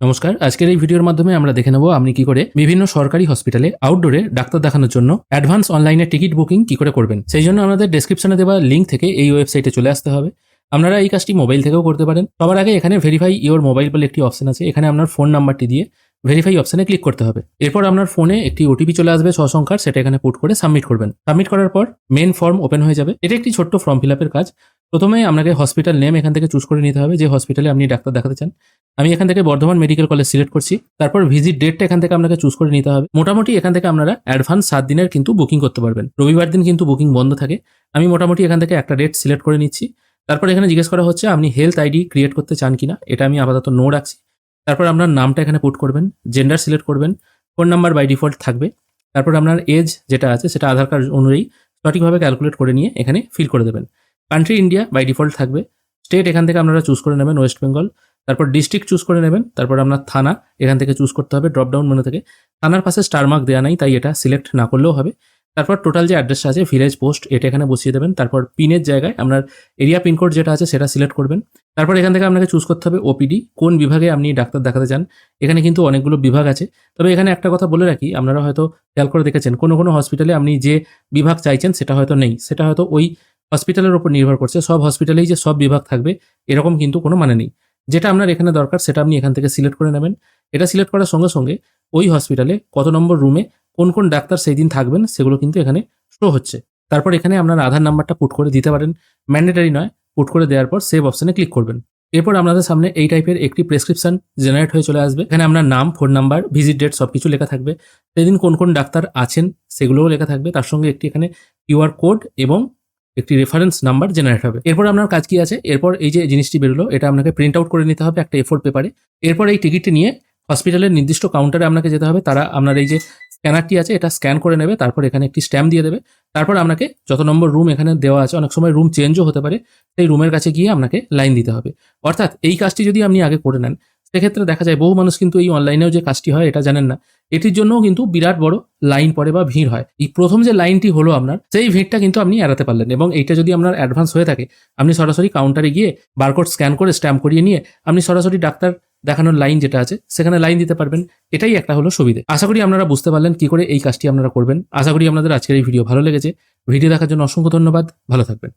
নমস্কার, আজকের এই ভিডিওর মাধ্যমে আমরা দেখে নেব আপনি কি করে বিভিন্ন সরকারি হসপিটালে আউটডোরে ডাক্তার দেখানোর জন্য অ্যাডভান্স অনলাইনে টিকিট বুকিং কি করে করবেন। সেই জন্য আমাদের ডেসক্রিপশনে দেওয়া লিঙ্ক থেকে এই ওয়েবসাইটে চলে আসতে হবে। আপনারা এই কাজটি মোবাইল থেকেও করতে পারেন। সবার আগে এখানে ভেরিফাই ইওর মোবাইল বলে একটি অপশন আছে। এখানে আপনার ফোন নাম্বারটি দিয়ে ভেরিফাই অপশনে ক্লিক করতে হবে। এরপর আপনার ফোনে একটি ওটিপি চলে আসবে ছ সংখ্যার, সেটা এখানে পুট করে সাবমিট করবেন। সাবমিট করার পর মেন ফর্ম ওপেন হয়ে যাবে। এটা একটি ছোট্ট ফর্ম ফিল কাজ। প্রথমে আপনাকে হসপিটাল নেম এখান থেকে চুজ করে নিতে হবে, যে হসপিটালে আপনি ডাক্তার দেখাতে চান। আমি এখান থেকে বর্ধমান মেডিকেল কলেজ সিলেক্ট করছি। তারপর ভিজিট ডেটটা এখান থেকে আপনাকে চুজ করে নিতে হবে। মোটামুটি এখান থেকে আপনারা অ্যাডভান্স সাত দিনের কিন্তু বুকিং করতে পারবেন। রবিবার দিন কিন্তু বুকিং বন্ধ থাকে। আমি মোটামুটি এখান থেকে একটা ডেট সিলেক্ট করে নিচ্ছি। তারপর এখানে জিজ্ঞেস করা হচ্ছে, আপনি হেলথ আইডি ক্রিয়েট করতে চান কিনা? এটা আমি আপাতত নো রাখছি। তারপর আপনার নামটা এখানে পুট করবেন জেন্ডার সিলেক্ট করবেন ফোন নাম্বার বাই ডিফল্ট থাকবে। তারপর আপনার এজ যেটা আছে, সেটা আধার কার্ড অনুযায়ী সঠিকভাবে ক্যালকুলেট করে নিয়ে এখানে ফিল করে দেবেন। কান্ট্রি ইন্ডিয়া বাই ডিফল্ট থাকবে। স্টেট এখান থেকে আপনারা চুজ করে নেবেন ওয়েস্ট বেঙ্গল তারপর ডিস্ট্রিক্ট চুজ করে নেবেন, তারপর আপনার থানা, এখান থেকে চুজ করতে হবে ড্রপডাউন মেনু থেকে। থানার পাশে স্টার মার্ক দেওয়া নাই, তাই এটা সিলেক্ট না করলেও হবে। তারপর টোটাল যে অ্যাড্রেসটা আছে ভিলেজ পোস্ট এটা এখানে বসিয়ে দেবেন। তারপর পিনের জায়গায় আপনার এরিয়া পিনকোড যেটা আছে, সেটা সিলেক্ট করবেন। তারপর এখান থেকে আপনাকে চুজ করতে হবে ওপিডি কোন বিভাগে আপনি ডাক্তার দেখাতে চান। এখানে কিন্তু অনেকগুলো বিভাগ আছে। তবে এখানে একটা কথা বলে রাখি, আপনারা হয়তো খেয়াল করে দেখেছেন, কোনো কোনো হসপিটালে আপনি যে বিভাগ চাইছেন, সেটা হয়তো নেই। সেটা হয়তো ওই হসপিটালের উপর নির্ভর করছে, সব হসপিটালেই যে সব বিভাগ থাকবে, এরকম কিন্তু কোনো মানে নেই। যেটা আপনার এখানে দরকার, সেটা আপনি এখান থেকে সিলেক্ট করে নেবেন। এটা সিলেক্ট করার সঙ্গে সঙ্গে ওই হসপিটালে কত নম্বর রুমে কোন কোন ডাক্তার সেই দিন থাকবেন, সেগুলো কিন্তু এখানে শো হচ্ছে। তারপর এখানে আপনার আধার নাম্বারটা পুট করে দিতে পারেন। ম্যান্ডেটারি নয় পুট করে দেওয়ার পর সেভ অপশনে ক্লিক করবেন। এরপর আপনাদের সামনে এই টাইপের একটি প্রেসক্রিপশন জেনারেট হয়ে চলে আসবে। এখানে আপনার নাম ফোন নাম্বার ভিজিট ডেট সব কিছু লেখা থাকবে। সেদিন কোন কোন ডাক্তার আছেন, সেগুলোও লেখা থাকবে। তার সঙ্গে একটি এখানে কিউআর কোড এবং একটি রেফারেন্স নাম্বার জেনারেট হবে। এরপর আপনার কাজ কি আছে? এরপর এই যে জিনিসটি বেরোলো, এটা আপনাকে প্রিন্ট আউট করে নিতে হবে একটা এফোর পেপারে এরপর এই টিকিটটি নিয়ে হসপিটালের নির্দিষ্ট কাউন্টারে আপনাকে যেতে হবে। তারা আপনার এই যে স্ক্যানারটি আছে, এটা স্ক্যান করে নেবে, তারপর এখানে একটি স্ট্যাম্প দিয়ে দেবে। তারপর আপনাকে যত নম্বর রুম এখানে দেওয়া আছে, অনেক সময় রুম চেঞ্জও হতে পারে, সেই রুমের কাছে গিয়ে আপনাকে লাইন দিতে হবে। অর্থাৎ এই কাজটি যদি আপনি আগে করে নেন সেক্ষেত্রে দেখা যায় বহু মানুষ কিন্তু এই অনলাইনেও যে কাজটি হয়, এটা জানেন না। এটির জন্যও কিন্তু বিরাট বড় লাইন পড়ে বা ভিড় হয়। এই প্রথম যে লাইনটি হলো আপনার, সেই ভিড়টা কিন্তু আপনি এড়াতে পারলেন এবং এইটা যদি আপনার অ্যাডভান্স হয়ে থাকে, আপনি সরাসরি কাউন্টারে গিয়ে বারকোড স্ক্যান করে স্ট্যাম্প করিয়ে নিয়ে আপনি সরাসরি ডাক্তার দেখানোর লাইন যেটা আছে, সেখানে লাইন দিতে পারবেন। এটাই একটা হলো সুবিধে। আশা করি আপনারা বুঝতে পারলেন কি করে এই কাজটি আপনারা করবেন। আশা করি আপনাদের আজকের এই ভিডিও ভালো লেগেছে। ভিডিও দেখার জন্য অসংখ্য ধন্যবাদ। ভালো থাকবেন।